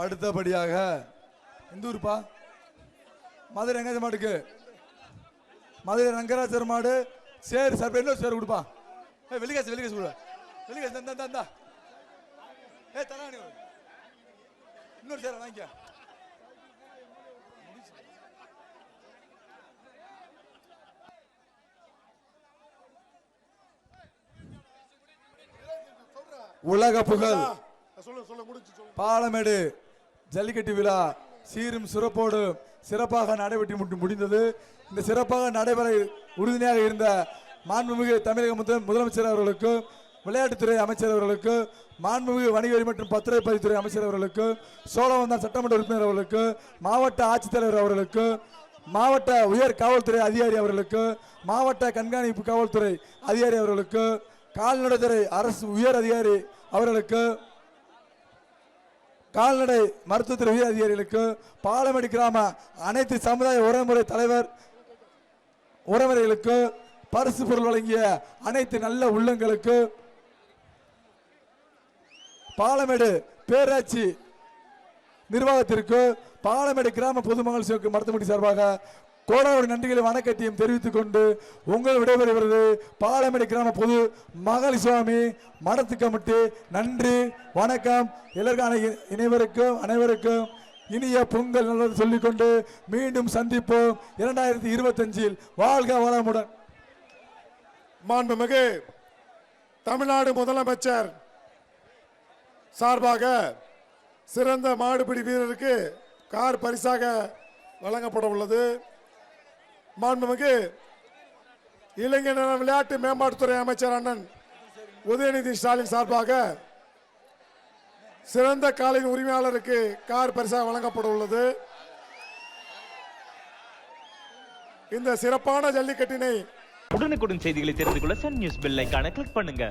அடுத்தபடியாக எந்த ஊருப்பா? மதுரை எங்க மாட்டுக்கு மதுரை ரங்கராஜர் மாடு. சரி சார் இன்னொரு சேர் கொடுப்பா? ஏ வெளிகாசு வெளிகாசு கொடு. வெளிகாசு இந்த இந்த ஏ தரா நீ இன்னொரு சேர் வாங்கிக்க. உலக புகழ். பாலமேடு. ஜல்லிக்கட்டு விழா சீரும் சிறப்போடு சிறப்பாக நடைபெற்று முடிந்தது. இந்த சிறப்பாக நடைபெற உறுதுணையாக இருந்த மாண்புமிகு தமிழக முதல் முதலமைச்சர் அவர்களுக்கு விளையாட்டுத்துறை அமைச்சர் அவர்களுக்கு மாண்புமிகு வணிக வரி மற்றும் பத்திரப்பதிவுத்துறை அமைச்சர் அவர்களுக்கு சோழவந்தான் சட்டமன்ற உறுப்பினர் அவர்களுக்கு மாவட்ட ஆட்சித்தலைவர் அவர்களுக்கு மாவட்ட உயர் காவல்துறை அதிகாரி அவர்களுக்கு மாவட்ட கண்காணிப்பு காவல்துறை அதிகாரி அவர்களுக்கு கால்நடைத்துறை அரசு உயர் அதிகாரி அவர்களுக்கு கால்நடை மருத்துவத்துறை உயர் அதிகாரிகளுக்கு பாலமேடு கிராம அனைத்து சமுதாய உறவுமுறை தலைவர் உறவுமுறைகளுக்கு பரிசு பொருள் வழங்கிய அனைத்து நல்ல உள்ளங்களுக்கு பாலமேடு பேராட்சி நிர்வாகத்திற்கு பாலமேடு கிராம பொதுமக்கள் சிவக்கு மருத்துவமனை சார்பாக கோடாவோட நன்றிகளை வணக்கத்தையும் தெரிவித்துக் கொண்டு உங்கள் விடைபெறுகிறது பாலமேடு கிராம பொது மகள் சுவாமி மடத்து நன்றி வணக்கம். எல்லாருக்கான இ- அனைவருக்கும் இனிய பொங்கல் நல்லது சொல்லிக்கொண்டு மீண்டும் சந்திப்போம் இரண்டாயிரத்தி இருபத்தஞ்சில். வாழ்க வளமுடன். மாண்புமிகு தமிழ்நாடு முதலமைச்சர் சார்பாக சிறந்த மாடுபிடி வீரருக்கு கார் பரிசாக வழங்கப்பட உள்ளது. மாண்புமிகு இளைஞர் விளையாட்டு மேம்பாட்டுத்துறை அமைச்சர் அண்ணன் உதயநிதி ஸ்டாலின் சார்பாக சிறந்த காலின் உரிமையாளருக்கு கார் பரிசாக வழங்கப்பட உள்ளது. இந்த சிறப்பான ஜல்லிக்கட்டினை உடனுக்குடன் செய்திகளை தெரிந்து கொள்ள சன் நியூஸ் பெல் ஐகானை கிளிக் பண்ணுங்க.